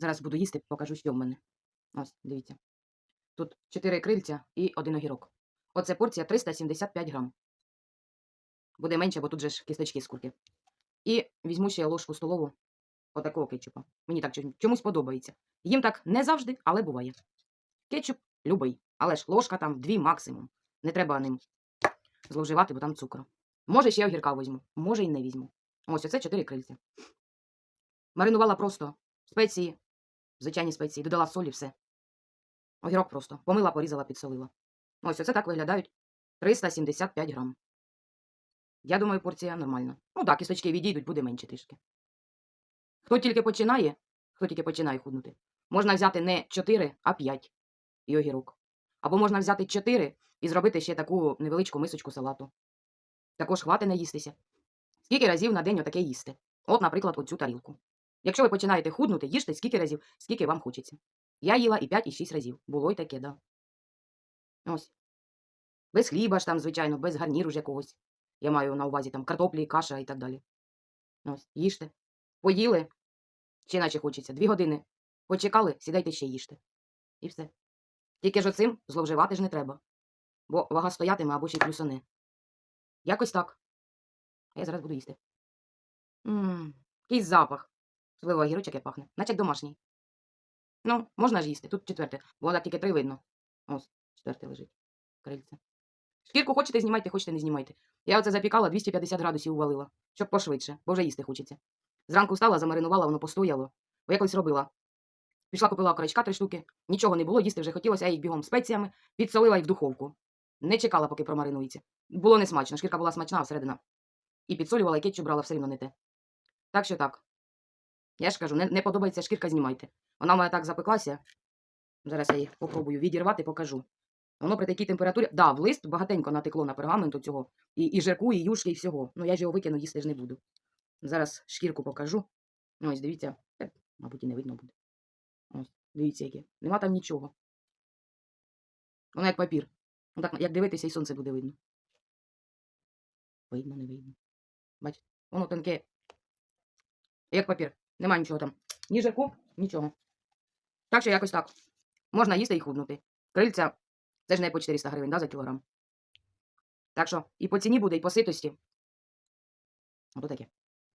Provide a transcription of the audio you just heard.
Зараз буду їсти, покажу, що в мене. Ось, дивіться. Тут 4 крильця і один огірок. Оце порція 375 грам. Буде менше, бо тут же ж кісточки з курки. І візьму ще ложку столову отакого кетчупа. Мені так чомусь подобається. Їм так не завжди, але буває. Кетчуп любий, але ж ложка там дві максимум. Не треба ним зловживати, бо там цукру. Може, ще огірка візьму, може і не візьму. Ось оце 4 крильця. Маринувала просто спеції, звичайні спеції, додала солі, все. Огірок просто. Помила, порізала, підсолила. Ось оце так виглядають 375 грам. Я думаю, порція нормальна. Ну так, кісточки відійдуть, буде менше трішки. Хто тільки починає, хто тільки починає худнути, можна взяти не 4, а 5 і огірок. Або можна взяти 4 і зробити ще таку невеличку мисочку салату. Також хвати не їстися. Скільки разів на день отаке їсти? От, наприклад, оцю тарілку. Якщо ви починаєте худнути, їжте скільки разів, скільки вам хочеться. Я їла і 5, і 6 разів. Було й таке, да. Ось. Без хліба ж там, звичайно, без гарніру ж якогось. Я маю на увазі там картоплі, каша і так далі. Ось, їжте. Поїли, ще наче хочеться. Дві години. Почекали, сідайте ще їжте. І все. Тільки ж оцим зловживати ж не треба. Бо вага стоятиме або ще й плюсане. Якось так. А я зараз буду їсти. Ммм, якийсь запах. Особливо огірочок як пахне. Наче домашній. Ну, можна ж їсти. Тут четверте. Бо так тільки три видно. Ось, четверте лежить. Крильце. Шкірку хочете, знімайте, хочете, не знімайте. Я оце запікала, 250 градусів увалила, щоб пошвидше, бо вже їсти хочеться. Зранку встала, замаринувала, воно постояло. Бо якось робила. Пішла, купила окорочка три штуки. Нічого не було, їсти вже хотілося, я їх бігом спеціями, підсолила і в духовку. Не чекала, поки промаринується. Було не смачно, шкірка була смачна, а всередина. І підсолювала, і кетчуп брала все рівно не те. Так що так. Я ж кажу, не, не подобається шкірка, знімайте. Вона в мене так запеклася. Зараз я її попробую відірвати, покажу. Воно при такій температурі. Да, в лист багатенько натекло на пергаменту цього. І, і жирку, і юшки, і всього. Ну я ж його викину, їсти ж не буду. Зараз шкірку покажу. Ось, дивіться. Е, Мабуть, і не видно буде. Ось, дивіться, яке. Нема там нічого. Воно як папір. Ну, так, як дивитися, і сонце буде видно. Видно, не видно. Бачите? Воно тонке. Як папір. Нема нічого там. Ні жирку, нічого. Так що якось так. Можна їсти і худнути. Крильця це ж не по 400 гривень, да, за кілограм. Так що і по ціні буде, і по ситості. Ото таке.